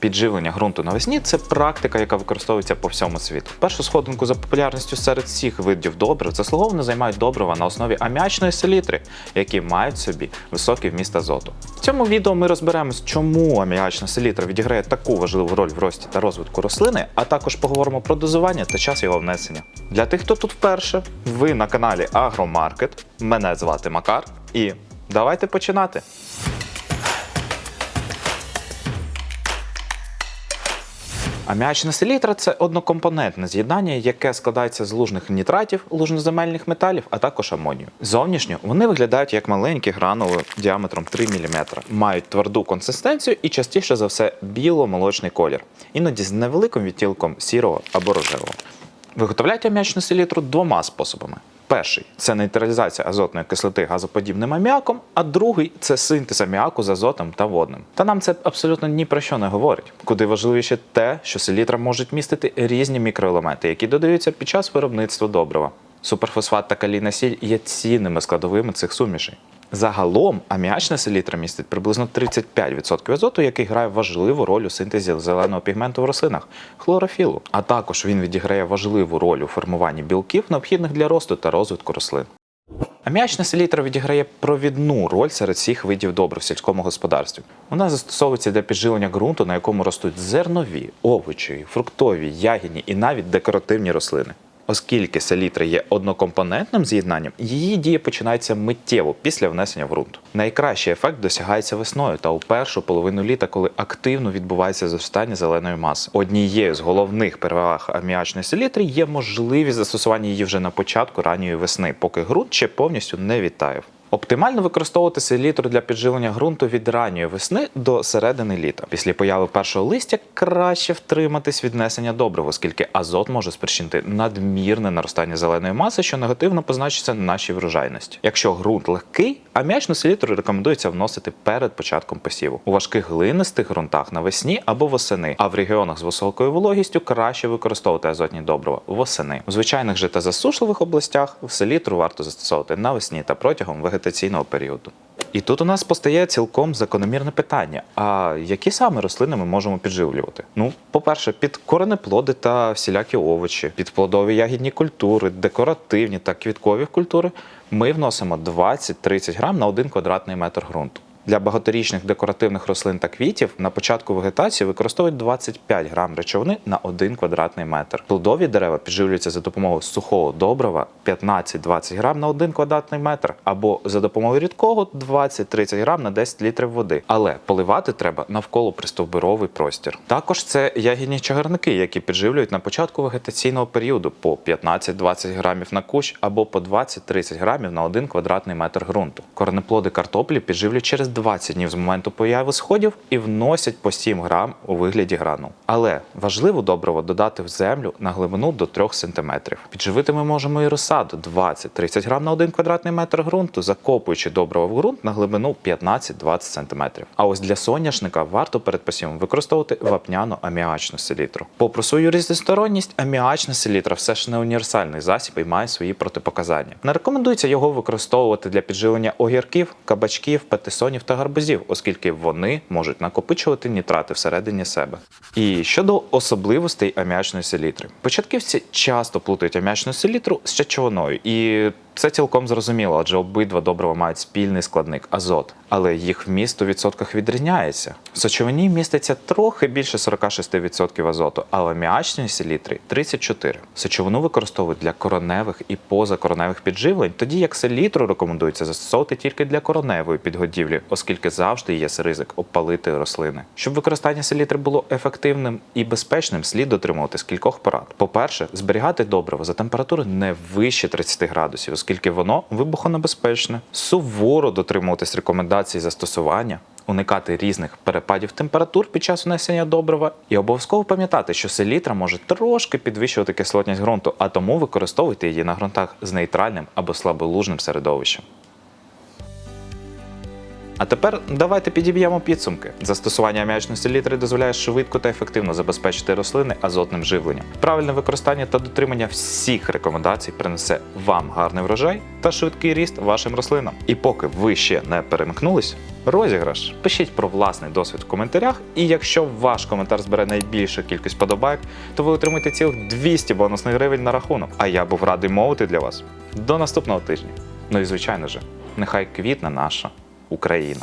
Підживлення ґрунту навесні це практика, яка використовується по всьому світу. Першу сходинку за популярністю серед всіх видів добрив заслуговано займають добрива на основі аміачної селітри, які мають в собі високий вміст азоту. В цьому відео ми розберемось, чому аміачна селітра відіграє таку важливу роль в рості та розвитку рослини, а також поговоримо про дозування та час його внесення. Для тих, хто тут вперше, ви на каналі Агромаркет. Мене звати Макар, і давайте починати. Аміачна селітра це однокомпонентне з'єднання, яке складається з лужних нітратів, лужноземельних металів, а також амонію. Зовнішньо вони виглядають як маленькі гранули діаметром 3 мм, мають тверду консистенцію і частіше за все біло-молочний колір, іноді з невеликим відтілком сірого або рожевого. Виготовляють аміачну селітру двома способами. Перший це нейтралізація азотної кислоти газоподібним аміаком, а другий це синтез аміаку з азотом та водним. Та нам це абсолютно ні про що не говорить. Куди важливіше те, що селітра можуть містити різні мікроелементи, які додаються під час виробництва добрива. Суперфосфат та калійна сіль є цінними складовими цих сумішей. Загалом аміачна селітра містить приблизно 35% азоту, який грає важливу роль у синтезі зеленого пігменту в рослинах хлорофілу. А також він відіграє важливу роль у формуванні білків, необхідних для росту та розвитку рослин. Аміачна селітра відіграє провідну роль серед всіх видів добрив в сільському господарстві. Вона застосовується для підживлення ґрунту, на якому ростуть зернові, овочі, фруктові, ягідні і навіть декоративні рослини. Оскільки селітра є однокомпонентним з'єднанням, її дія починається миттєво після внесення в ґрунт. Найкращий ефект досягається весною та у першу половину літа, коли активно відбувається зростання зеленої маси. Однією з головних переваг аміачної селітри є можливість застосування її вже на початку ранньої весни, поки ґрунт ще повністю не відтаяв. Оптимально використовувати селітру для підживлення ґрунту від ранньої весни до середини літа. Після появи першого листя краще втриматись від несення добрив, оскільки азот може спричинити надмірне наростання зеленої маси, що негативно позначиться на нашій врожайності. Якщо ґрунт легкий, аміачну селітру рекомендується вносити перед початком посіву. У важких глинистих ґрунтах навесні або восени, а в регіонах з високою вологістю краще використовувати азотні добрива восени. У звичайних же та засушливих областях в селітру варто застосовувати навесні та протягом вегетаційного періоду. І тут у нас постає цілком закономірне питання: а які саме рослини ми можемо підживлювати? Ну, по-перше, під коренеплоди та всілякі овочі, під плодові ягідні культури, декоративні та квіткові культури ми вносимо 20-30 грам на 1 квадратний метр ґрунту. Для багаторічних декоративних рослин та квітів на початку вегетації використовують 25 грам речовини на 1 квадратний метр. Плодові дерева підживлюються за допомогою сухого добрива 15-20 грам на 1 квадратний метр, або за допомогою рідкого 20-30 грам на 10 літрів води. Але поливати треба навколо пристовбуровий простір. Також це ягідні чагарники, які підживлюють на початку вегетаційного періоду по 15-20 грамів на кущ або по 20-30 грамів на 1 квадратний метр ґрунту. Корнеплоди картоплі підживлюють через 20 днів з моменту появи сходів і вносять по 7 грам у вигляді гранул. Але важливо добриво додати в землю на глибину до 3 см. Підживити ми можемо і розсаду 20-30 грам на 1 квадратний метр ґрунту, закопуючи добриво в ґрунт на глибину 15-20 см. А ось для соняшника варто перед посівом використовувати вапняну аміачну селітру. Попри свою різносторонність, аміачна селітра все ж не універсальний засіб і має свої протипоказання. Не рекомендується його використовувати для підживлення огірків, кабачків, патисонів та гарбузів, оскільки вони можуть накопичувати нітрати всередині себе. І щодо особливостей аміачної селітри, початківці часто плутають аміачну селітру з чачовиною, і це цілком зрозуміло, адже обидва добрива мають спільний складник азот, але їх вміст у відсотках відрізняється. В сочовині міститься трохи більше 46% азоту, а в аміачній селітрі 34%. Сочовину використовують для короневих і позакороневих підживлень, тоді як селітру рекомендується застосовувати тільки для короневої підгодівлі, оскільки завжди є ризик обпалити рослини. Щоб використання селітри було ефективним і безпечним, слід дотримуватись кількох порад. По-перше, зберігати добриво за температури не вище 30 градусів, оскільки воно вибухонебезпечне, суворо дотримуватись рекомендацій застосування. Уникати різних перепадів температур під час внесення добрива і обов'язково пам'ятати, що селітра може трошки підвищувати кислотність ґрунту, а тому використовуйте її на ґрунтах з нейтральним або слаболужним середовищем. А тепер давайте підіб'ємо підсумки. Застосування аміачної селітри дозволяє швидко та ефективно забезпечити рослини азотним живленням. Правильне використання та дотримання всіх рекомендацій принесе вам гарний врожай та швидкий ріст вашим рослинам. І поки ви ще не перемкнулись, розіграш. Пишіть про власний досвід в коментарях, і якщо ваш коментар збере найбільшу кількість подобайок, то ви отримаєте цілих 200 бонусних гривень на рахунок. А я був радий мовити для вас. До наступного тижня. Ну і звичайно же, нехай квітне наша Україна.